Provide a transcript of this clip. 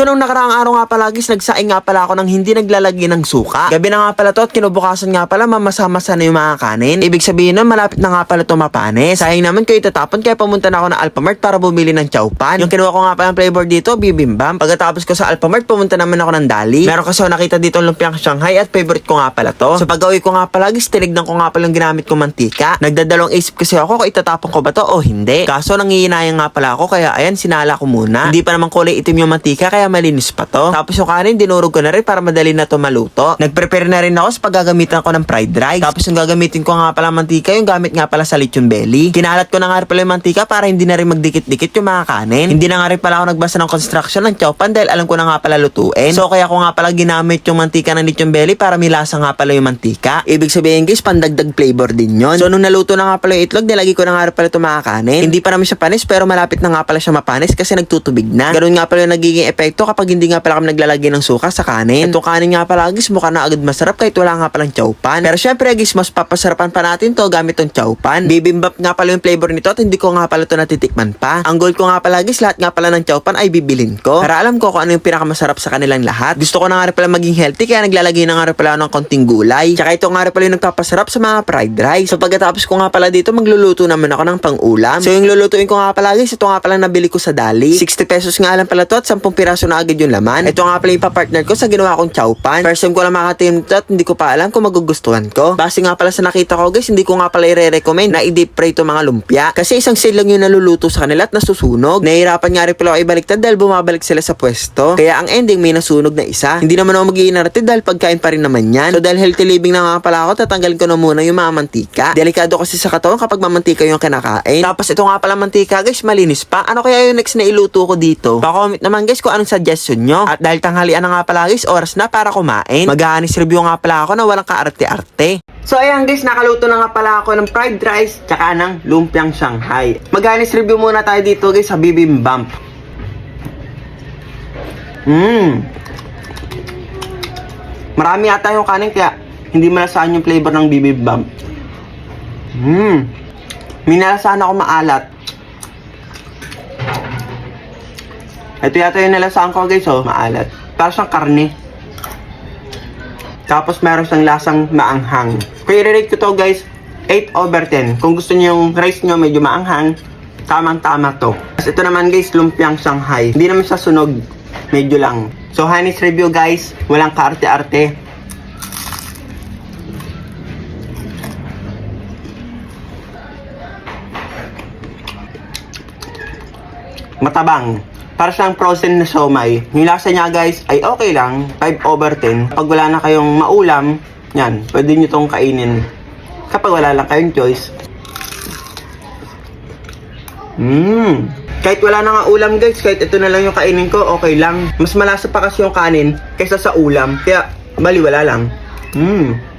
So nung nakaraang araw nga pala guys, nagsaing nga pala ako ng hindi naglalagay ng suka. Gabi na nga pala to at kinubukasan nga pala mamasa-masa na yung mga kanin. Ibig sabihin nun, malapit na nga pala to mapanis. Sayang naman ko itatapon kaya pumunta na ako ng Alphamart para bumili ng chowpan. Yung kinuha ko nga pala ng flavor dito, bibimbam. Pagkatapos ko sa Alphamart, pumunta naman ako ng Dali. Meron kasi ako nakita dito ang lumpiang Shanghai at favorite ko nga pala to. So pag ko nga pala guys, tinignan ko nga pala yung ginamit kong mantika. Nagdadalawang isip kasi ako kung itatapon ko ba to o hindi. Kaso nangihinayang nga pala ako kaya ayan, sinala ko muna. Hindi pa naman kulay itim yung mantika kaya malinis pa to. Tapos yung kanin, dinurog ko na rin para madali na to maluto. Nag-prepare na rin ako sa paggagamitan ko ng fried rice. Tapos yung gagamitin ko nga pala mantika, yung gamit nga pala sa lechon belly. Kinalat ko na nga rin pala yung mantika para hindi na rin magdikit-dikit yung mga kanin. Hindi na nga rin pala ako nagbasa ng construction ng chowpan dahil alam ko na nga pala lutuin. So kaya ko nga pala ginamit yung mantika ng lechon belly para milasa nga pala yung mantika. Ibig sabihin guys, pandagdag flavor din yon. So nung naluto na nga pala yung itlog, nilagay ko na nga rin pala itong mga kanin. Hindi pa naman siya panis pero malapit na nga pala siya mapanis kasi nagtutubig na. Ganun nga pala yung nagiging epekto kapag hindi nga pala kami naglalagay ng suka sa kanin. Itong kanin nga pala guys, mukha na agad masarap kahit wala nga palang chowpan. Pero syempre guys, mas papasarapan pa natin to gamit tong chowpan. Bibimbap nga pala yung flavor nito at hindi ko nga pala to natitikman pa. Ang goal ko nga pala guys, lahat nga pala ng chowpan ay bibilin ko. Para alam ko kung ano yung pinakamasarap sa kanilang lahat. Gusto ko na nga pala maging healthy kaya naglalagay na nga pala ng konting gulay. Tsaka ito nga pala yung nagpapasarap sa mga fried rice. So pagkatapos ko nga pala dito, magluluto naman ako ng pang-ulam. So yung lulutuin ko nga pala guys, ito nga pala nabili ko sa Dali. 60 pesos nga lang pala to at 10 piraso na agad yung laman. Ito nga pala yung pa-partner ko sa ginawa kong chowpan. First time ko lang makatim to at hindi ko pa alam kung magugustuhan ko. Base nga pala sa nakita ko guys, hindi ko nga pala i-recommend na i-deep fry to mga lumpia. Kasi isang sale lang yung naluluto sa kanila at nasusunog. Nahihirapan nga rin pala ako ibaliktad dahil bumabalik sila sa pwesto. Kaya ang ending may nasunog na isa. Hindi naman ako mag-iinarte dahil pagkain pa rin naman yan. So dahil healthy living na nga pala ako, tatanggalin ko na muna yung mga mantika. Delikado kasi sa katawan kapag mamantika yung kinakain. Tapos ito nga pala mantika guys, malinis pa. Ano kaya yung next na iluto ko dito? Pa-comment naman guys kung anong suggestion nyo. At dahil tanghalian na nga pala guys, oras na para kumain. Mag-aanis review nga pala ako na walang kaarte-arte. So ayan guys, nakaluto na nga pala ako ng fried rice tsaka ng lumpiang Shanghai. Mag-aanis review muna tayo dito guys sa bibimbap. Mmm. Marami ata yung kanin kaya hindi malasaan yung flavor ng bibimbap. Mmm. Minalasaan ako maalat. Ito yata yung nalasaan ko guys oh, maalat. Para siyang karne. Tapos meron siyang lasang maanghang. Kaya i-rate ko to guys, 8 over 10. Kung gusto niyo yung rice nyo medyo maanghang, tamang-tama to. Tapos ito naman guys, lumpiang Shanghai. Hindi naman siya sunog, medyo lang. So, Hanis review guys, walang kaarte-arte. Matabang. Para siyang frozen na siomay. Yung lasa niya guys ay okay lang. 5 over 10. Pag wala na kayong maulam, yan, pwede nyo tong kainin. Kapag wala lang kayong choice. Mmm. Kahit wala na nga ulam guys, kahit ito na lang yung kainin ko, okay lang. Mas malasa pa kasi yung kanin kaysa sa ulam. Kaya, bali wala lang. Mmm.